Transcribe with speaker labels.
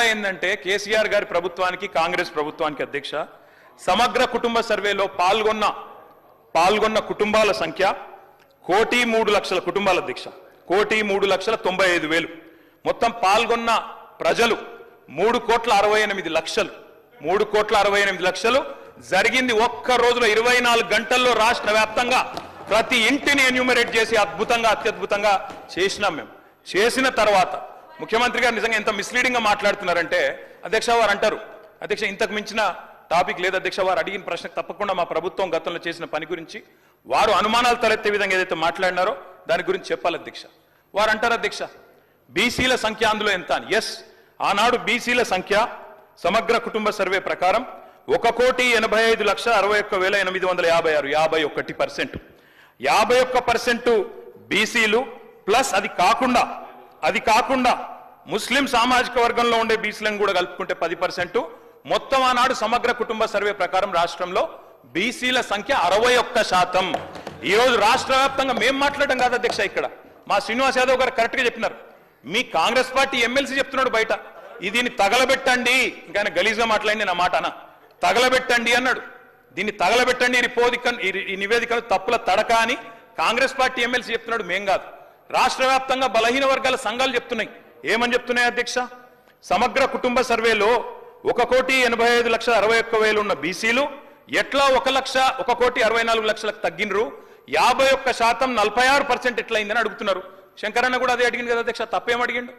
Speaker 1: తేడా ఏంటంటే కేసీఆర్ గారి ప్రభుత్వానికి కాంగ్రెస్ ప్రభుత్వానికి అధ్యక్ష సమగ్ర కుటుంబ సర్వేలో పాల్గొన్న పాల్గొన్న కుటుంబాల సంఖ్య కోటి మూడు లక్షల కుటుంబాల అధ్యక్ష. కోటి మూడు లక్షల తొంభై ఐదు వేలు. మొత్తం పాల్గొన్న ప్రజలు మూడు కోట్ల అరవై ఎనిమిది లక్షలు. మూడు కోట్ల అరవై ఎనిమిది లక్షలు. జరిగింది ఒక్క రోజులో ఇరవై నాలుగు గంటల్లో రాష్ట్ర వ్యాప్తంగా ప్రతి ఇంటిని ఎన్యూమరేట్ చేసి అద్భుతంగా అత్యద్భుతంగా చేసినాం మేము. చేసిన తర్వాత ముఖ్యమంత్రి గారు నిజంగా ఎంత మిస్లీడింగ్గా మాట్లాడుతున్నారంటే అధ్యక్ష వారు అంటారు అధ్యక్ష ఇంతకు మించిన టాపిక్ లేదు అధ్యక్ష వారు అడిగిన ప్రశ్నకు తప్పకుండా మా ప్రభుత్వం గతంలో చేసిన పని గురించి వారు అనుమానాలు తలెత్తే విధంగా ఏదైతే మాట్లాడినారో దాని గురించి చెప్పాలి అధ్యక్ష. వారు అంటారు అధ్యక్ష బీసీల సంఖ్య అందులో ఎంత అని. ఎస్ ఆనాడు బీసీల సంఖ్య సమగ్ర కుటుంబ సర్వే ప్రకారం ఒక కోటి ఎనభై ఐదు లక్ష అరవై ఒక్క వేల ఎనిమిది వందల యాభై ఆరు యాభై ఒకటి పర్సెంట్. యాభై ఒక్క పర్సెంట్ బీసీలు ప్లస్ అది కాకుండా అది కాకుండా ముస్లిం సామాజిక వర్గంలో ఉండే బీసీలను కూడా కలుపుకుంటే పది పర్సెంట్ మొత్తం ఆనాడు సమగ్ర కుటుంబ సర్వే ప్రకారం రాష్ట్రంలో బీసీల సంఖ్య అరవై ఒక్క శాతం. ఈ రోజు రాష్ట్ర వ్యాప్తంగా మేం మాట్లాడడం కాదు అధ్యక్ష ఇక్కడ. మా శ్రీనివాస్ యాదవ్ గారు కరెక్ట్గా చెప్పినారు. మీ కాంగ్రెస్ పార్టీ ఎమ్మెల్సీ చెప్తున్నాడు బయట. దీన్ని తగలబెట్టండి. ఇంకా ఆయన గలీజ్గా నా మాట అన తగలబెట్టండి అన్నాడు. దీన్ని తగలబెట్టండి ఈ పోదిక ఈ నివేదికను తప్పుల తడక అని కాంగ్రెస్ పార్టీ ఎమ్మెల్సీ చెప్తున్నాడు మేం కాదు. రాష్ట్ర వ్యాప్తంగా బలహీన వర్గాల సంఘాలు చెప్తున్నాయి. ఏమని చెప్తున్నాయి అధ్యక్ష? సమగ్ర కుటుంబ సర్వేలో ఒక కోటి ఎనభై ఐదు లక్షల అరవై ఒక్క వేలు ఉన్న బీసీలు ఎట్లా ఒక లక్ష ఒక కోటి అరవై నాలుగు లక్షలకు తగ్గినరు? యాభై ఒక్క శాతం నలభై ఆరు పర్సెంట్ ఎట్లయిందని అడుగుతున్నారు. శంకరన్న కూడా అదే అడిగింది కదా అధ్యక్ష తప్పేం అడిగిండు?